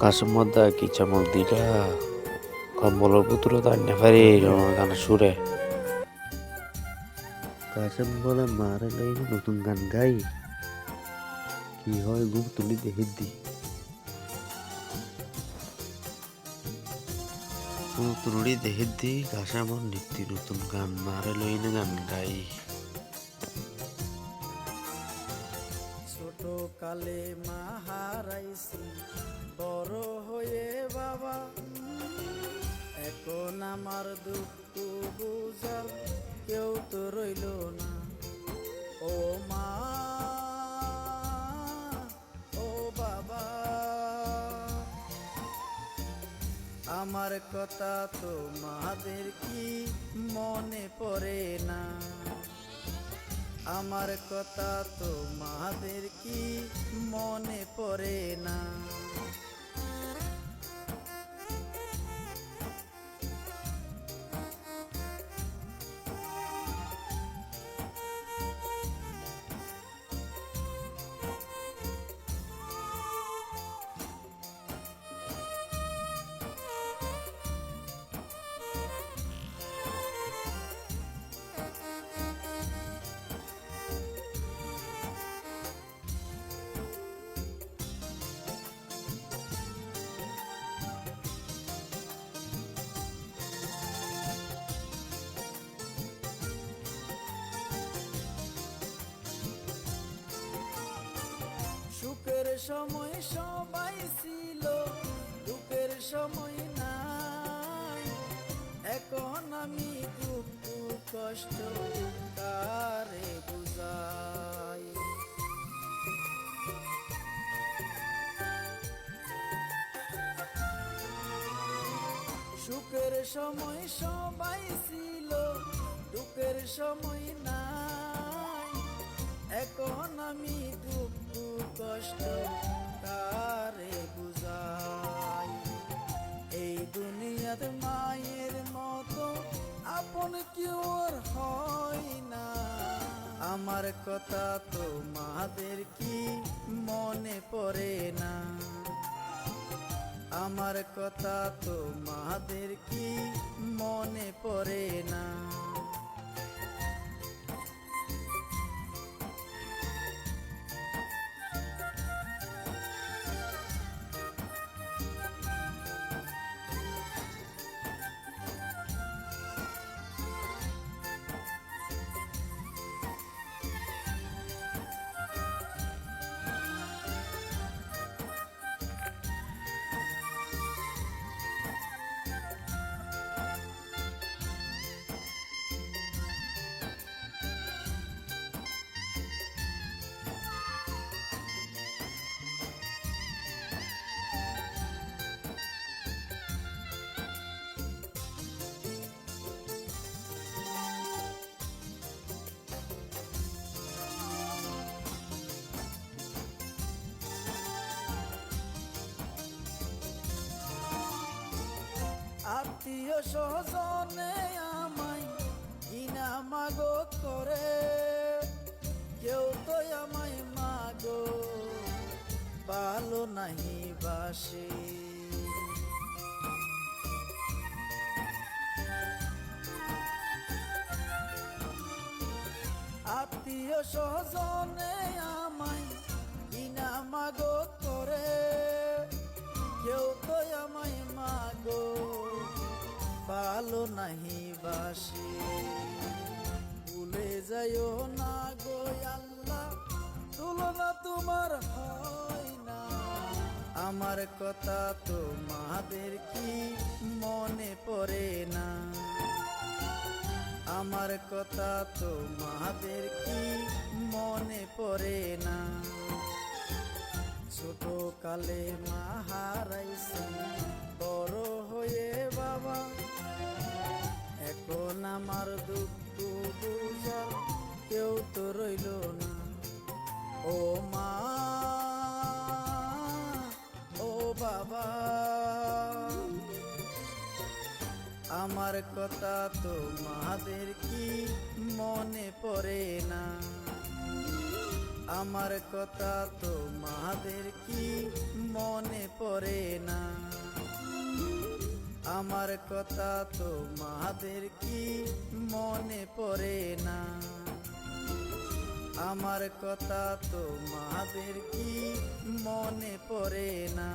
গাছের মধ্যে কি চামক দিলা কম্বলের পুত্র তার নেফারি গান সুরে। গাছের বলে মারে লই নতুন গান গাই। কি হয় ঘুম তুলি দেখে দি। তুলি দেখে দি আমার নিত্য নতুন গান মারে লই গান গাই। ছোট কালে মা হারাইছি বড় হয়ে বাবা। এখন আমার দুঃখ বুঝার কেউ তো রইল না। ও মা, ও বাবা। আমার কথা তো মাদের কি মনে পড়ে না? আমার কথা তো মাদের কি মনে পড়ে না? সময় সবাই ছিল, দুঃখের সময় নাই। এখন আমি দুঃখ, কষ্ট কারে বুঝাই। সুখের সময় সবাই ছিল, দুঃখের সময় নাই। এখন আমি দুঃখ কষ্ট কারে বুঝাই। এই দুনিয়াতে মায়ের মতো আপন কেউ হয় না। আমার কথা তো মাদের কি মনে পড়ে না? আমার কথা তো মাদের কি মনে পড়ে না? স্বজনে আমায় কিনা মাগো করে। কেউ তো আমায় মাগো ভালো নাহি বাসে। আত্মীয় স্বজনে আমায় কিনা মাগো করে। নাহি বাসি ভুলে যাইও না গো আল্লাহ, তুলনা তোমার হয় না। আমার কথা তো মাদের কি মনে পড়ে না? আমার কথা তো মাদের কি মনে পড়ে না? ছোট কালে মা হারাইছে, বড় হয়ে বাবা এখন আমার দুঃখ বুঝার কেউ তো রইল না। ও মা, ও বাবা, আমার কথা তো মাদের কি মনে পড়ে না? আমার কথা তো মাদের কি মনে পড়ে না? আমার কথা তো মাদের কি মনে পড়ে না? আমার কথা তো মাদের কি মনে পড়ে না?